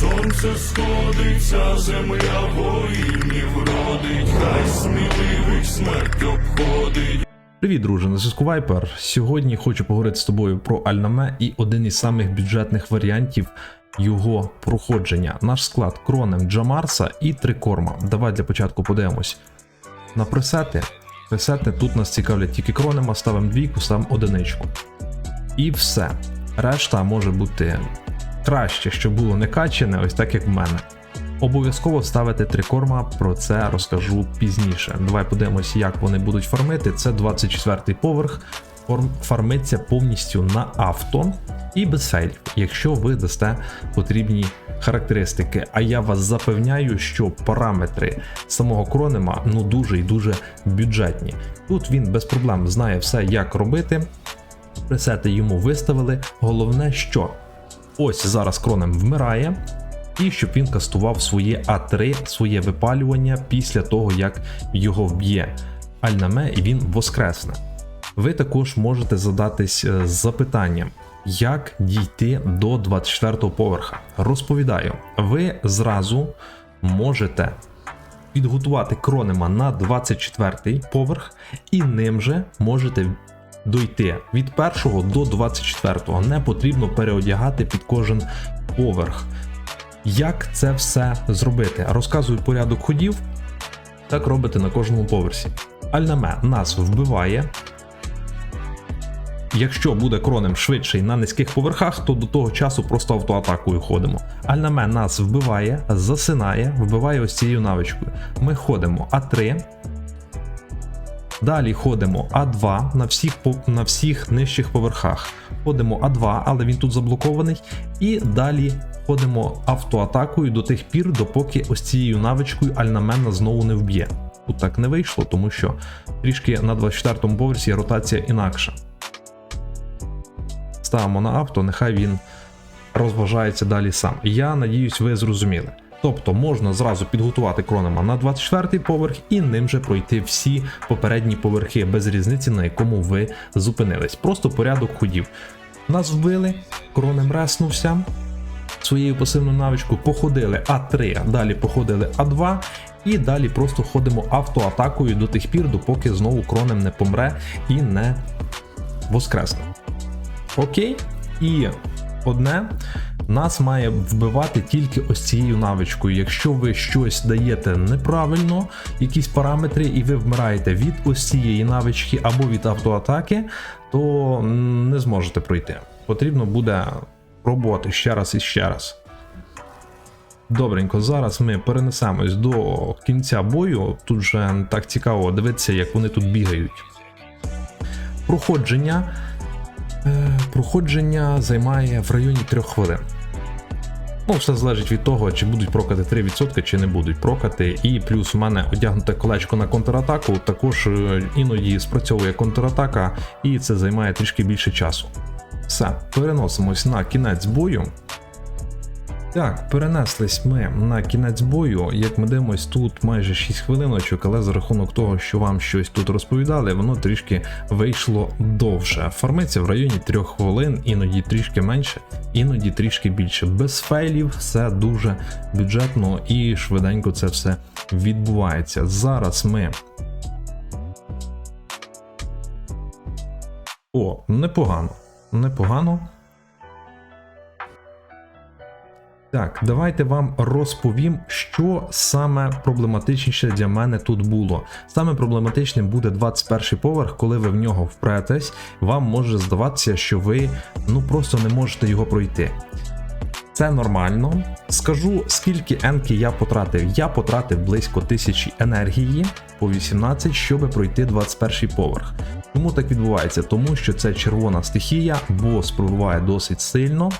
сонце сходиться, земля воїнів родить, хай сміливих смерть обходить. Привіт, друже, на зв'язку Вайпер. Сьогодні хочу поговорити з тобою про Альнаме і один із самих бюджетних варіантів його проходження. Наш склад Кронем, Джамарса і Трикорма. Давай для початку подивимось на пресети. Пресети тут нас цікавлять тільки Кронема, ставимо двійку, ставимо одиничку. І все. Решта може бути краще, щоб було не качене, ось так як в мене. Обов'язково ставити три корма, про це розкажу пізніше. Давай подивимось, як вони будуть фармити. Це 24-й поверх. Фармиться повністю на авто і без фейлів, якщо ви дасте потрібні характеристики. А я вас запевняю, що параметри самого кронема ну дуже і дуже бюджетні. Тут він без проблем знає все, як робити. Пресети йому виставили. Головне, що ось зараз кронем вмирає, і щоб він кастував своє А3, своє випалювання після того, як його вб'є Альнаме і він воскресне. Ви також можете задатись е, запитанням, як дійти до 24-го поверха. Розповідаю, ви зразу можете підготувати кронема на 24-й поверх, і ним же можете дойти від 1 до 24. Не потрібно переодягати під кожен поверх. Як це все зробити? Розказую порядок ходів. Так робите на кожному поверсі. Альнаме нас вбиває. Якщо буде кронем швидший на низьких поверхах, то до того часу просто автоатакою ходимо. Альнаме нас вбиває, засинає, вбиває ось цією навичкою. Ми ходимо А3. Далі ходимо А2 на всіх, на всіх нижчих поверхах. Ходимо А2, але він тут заблокований. І далі ходимо автоатакою до тих пір, допоки ось цією навичкою Альнамена знову не вб'є. Тут так не вийшло, тому що трішки на 24-му поверсі ротація інакша. Ставимо на авто, нехай він розважається далі сам. Я надіюсь, ви зрозуміли. Тобто можна зразу підготувати кронема на 24 поверх і ним же пройти всі попередні поверхи без різниці, на якому ви зупинились. Просто порядок ходів. Нас вбили, кронем реснувся своєю пасивною навичкою, походили А3, далі походили А2, і далі просто ходимо автоатакою до тих пір, допоки знову кронем не помре і не воскресне. Окей? І одне нас має вбивати тільки ось цією навичкою. Якщо ви щось даєте неправильно, якісь параметри, і ви вмираєте від ось цієї навички або від автоатаки, то не зможете пройти. Потрібно буде пробувати ще раз і ще раз. Добренько, зараз ми перенесемось до кінця бою. Тут вже так цікаво дивитися, як вони тут бігають. Проходження. Е, Проходження займає в районі 3 хвилин. Ну, все залежить від того, чи будуть прокати 3%, чи не будуть прокати. І плюс у мене одягнуте колечко на контратаку, також е, іноді спрацьовує контратака, і це займає трішки більше часу. Все, переносимось на кінець бою. Так, перенеслись ми на кінець бою. Як ми дивимось, тут майже 6 хвилиночок, але за рахунок того, що вам щось тут розповідали, воно трішки вийшло довше. Фармиться в районі 3 хвилин, іноді трішки менше, іноді трішки більше. Без фейлів все дуже бюджетно і швиденько це все відбувається. Зараз ми. О, непогано. Непогано. Так, давайте вам розповім, що саме проблематичніше для мене тут було. Саме проблематичним буде 21 поверх, коли ви в нього впретесь, вам може здаватися, що ви ну просто не можете його пройти. Це нормально. Скажу, скільки енки я потратив. Я потратив близько 1000 енергії по 18, щоб пройти 21 поверх. Чому так відбувається? Тому що це червона стихія, бос пробиває досить сильно,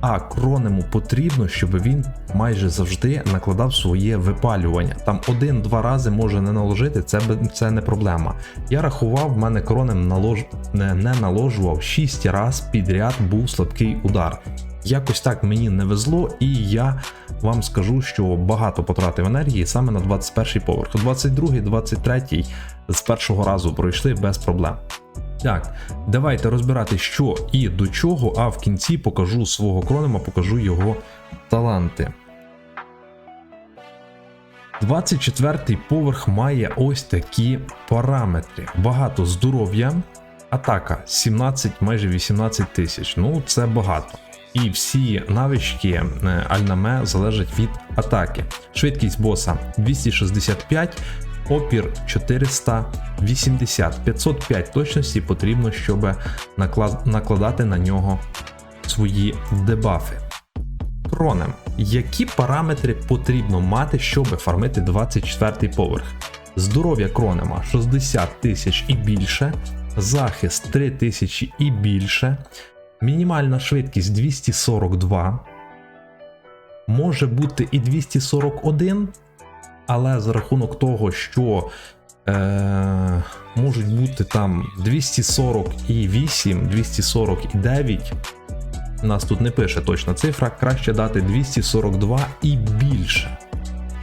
а кронему потрібно, щоб він майже завжди накладав своє випалювання. Там один-два рази може не наложити, це, це не проблема. Я рахував, в мене кронем налож... не, не наложував 6 раз підряд був слабкий удар. Якось так мені не везло, і я вам скажу, що багато потратив енергії саме на 21 поверх. 22, 23 з першого разу пройшли без проблем. Так, давайте розбирати, що і до чого, а в кінці покажу свого кронема, покажу його таланти. 24-й поверх має ось такі параметри. Багато здоров'я, атака 17, майже 18 тисяч. Ну, це багато. І всі навички е, Альнаме залежать від атаки. Швидкість боса 265, опір 480, 505 точності потрібно, щоб накладати на нього свої дебафи. Кронем. Які параметри потрібно мати, щоб фармити 24 поверх? Здоров'я кронема 60 тисяч і більше, захист 3 тисячі і більше, мінімальна швидкість 242, може бути і 241, але за рахунок того, що е, можуть бути там 248, 249, нас тут не пише точна цифра, краще дати 242 і більше.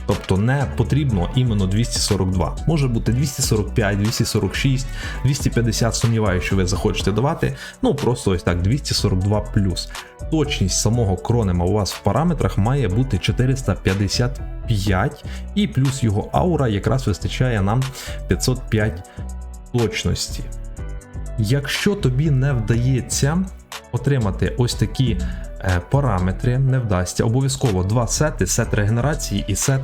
Тобто не потрібно іменно 242. Може бути 245, 246, 250, сумніваюся, що ви захочете давати. Ну просто ось так, 242 плюс. Точність самого кронема у вас в параметрах має бути 455, і плюс його аура якраз вистачає нам 505 точності. Якщо тобі не вдається отримати ось такі параметри, не вдасться, обов'язково два сети: сет регенерації і сет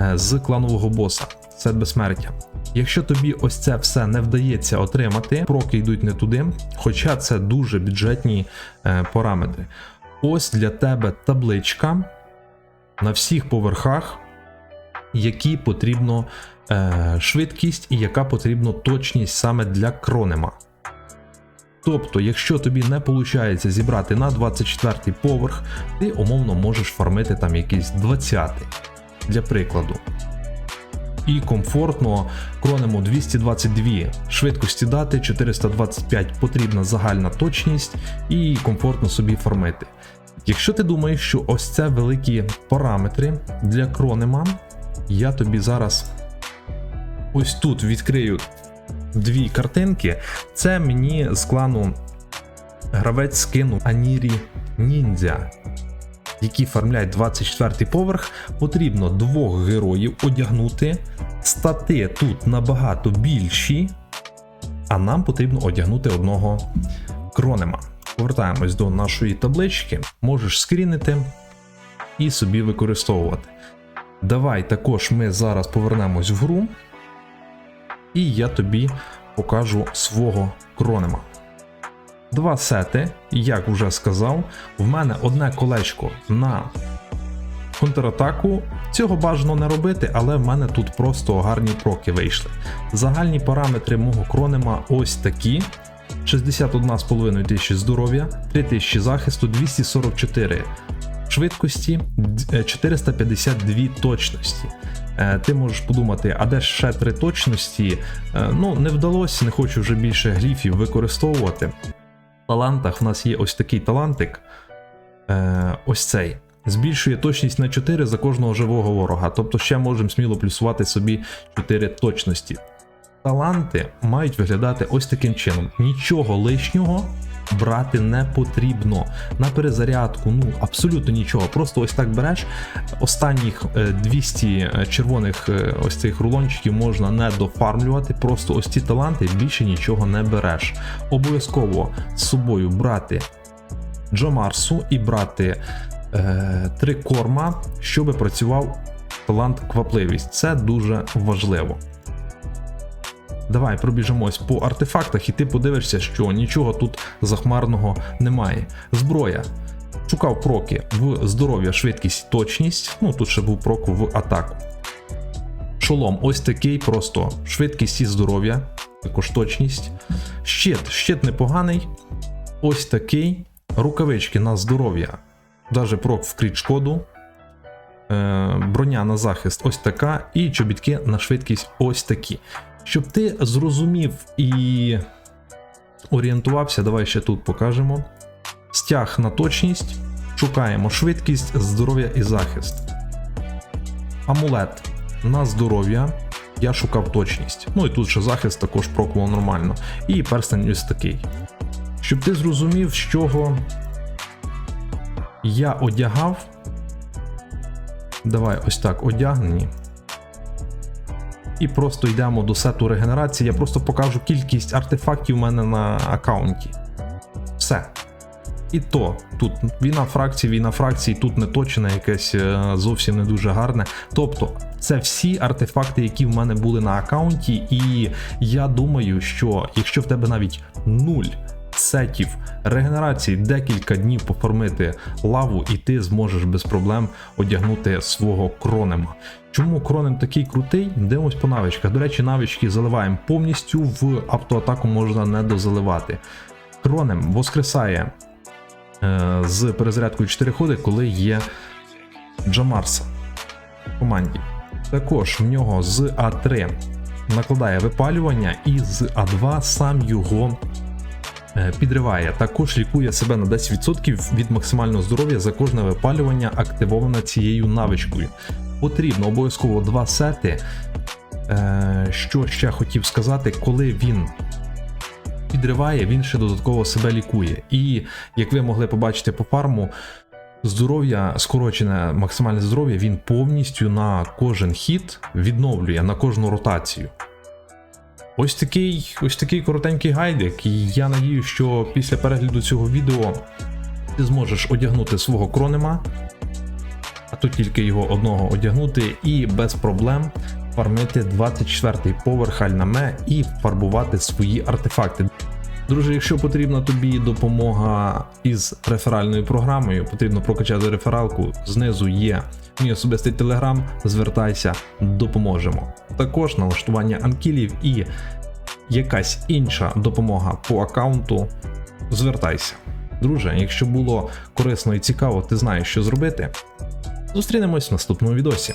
е, з кланового боса, сет безсмертя. Якщо тобі ось це все не вдається отримати, проки йдуть не туди, хоча це дуже бюджетні е, параметри. Ось для тебе табличка на всіх поверхах, які потрібно е, швидкість і яка потрібна точність саме для кронема. Тобто, якщо тобі не виходить зібрати на 24 поверх, ти умовно можеш фармити там якийсь 20 для прикладу. І комфортно кронемо 222 швидкості дати, 425 потрібна загальна точність і комфортно собі фармити. Якщо ти думаєш, що ось це великі параметри для кронема, я тобі зараз ось тут відкрию дві картинки. Це мені з клану гравець скинув Анірі Ніндзя, які фармлять 24 поверх. Потрібно двох героїв одягнути. Стати тут набагато більші, а нам потрібно одягнути одного кронема. Повертаємось до нашої таблички, можеш скрінити і собі використовувати. Давай також ми зараз повернемось в гру і я тобі покажу свого кронема. Два сети, як вже сказав, в мене одне колечко на контратаку. Цього бажано не робити, але в мене тут просто гарні проки вийшли. Загальні параметри мого кронема ось такі: 61,5 тисячі здоров'я, 3000 захисту, 244 швидкості, е, 452 точності. Е, Ти можеш подумати, а де ще три точності? Е, Ну, не вдалося, не хочу вже більше гліфів використовувати. В талантах в нас є ось такий талантик. Е, Ось цей. Збільшує точність на 4 за кожного живого ворога. Тобто ще можемо сміло плюсувати собі 4 точності. Таланти мають виглядати ось таким чином. Нічого лишнього брати не потрібно. На перезарядку, ну абсолютно нічого. Просто ось так береш. Останніх е, 200 червоних е, ось цих рулончиків можна не дофармлювати. Просто ось ці таланти більше нічого не береш. Обов'язково з собою брати Джомарсу і брати е, три корма, щоб працював талант квапливість. Це дуже важливо. Давай пробіжимось по артефактах, і ти подивишся, що нічого тут захмарного немає. Зброя. Шукав проки в здоров'я, швидкість, точність. Ну тут ще був прок в атаку. Шолом ось такий, просто швидкість і здоров'я, також точність. Щит, щит непоганий. Ось такий. Рукавички на здоров'я. Даже прок в кріт шкоду. Е, броня на захист ось така, і чобітки на швидкість ось такі. Щоб ти зрозумів і орієнтувався, давай ще тут покажемо. Стяг на точність, шукаємо швидкість, здоров'я і захист. Амулет на здоров'я. Я шукав точність. Ну і тут ще захист також проквало нормально. І перстень ось такий. Щоб ти зрозумів, з чого я одягав, Давай ось так одягнені. І просто йдемо до сету регенерації. Я просто покажу кількість артефактів у мене на аккаунті. Все. І то тут війна фракцій, війна фракцій, тут не точне, якесь е, зовсім не дуже гарне. Тобто, це всі артефакти, які в мене були на аккаунті, і я думаю, що якщо в тебе навіть нуль сетів регенерації декілька днів поформити лаву, і ти зможеш без проблем одягнути свого кронема. Чому кронем такий крутий? Дивимось по навичках. До речі, навички заливаємо повністю в автоатаку можна не дозаливати. Кронем воскресає е, з перезарядкою 4 ходи, коли є Джамарса в команді. Також в нього з А3 накладає випалювання, і з А2 сам його підриває. Також лікує себе на 10% від максимального здоров'я за кожне випалювання, активоване цією навичкою. Потрібно обов'язково два сети. Е, Що ще хотів сказати, коли він підриває, він ще додатково себе лікує. І як ви могли побачити по фарму, здоров'я, скорочене максимальне здоров'я, він повністю на кожен хід відновлює на кожну ротацію. Ось такий, ось такий коротенький гайдик, і я надію, що після перегляду цього відео ти зможеш одягнути свого кронема, а тут тільки його одного одягнути, і без проблем фармити 24-й поверх Альнаме і фарбувати свої артефакти. Друже, якщо потрібна тобі допомога із реферальною програмою, потрібно прокачати рефералку. Знизу є мій особистий телеграм. Звертайся, допоможемо. Також налаштування анкілів і якась інша допомога по аккаунту. Звертайся. Друже, якщо було корисно і цікаво, ти знаєш, що зробити. Зустрінемось в наступному відосі.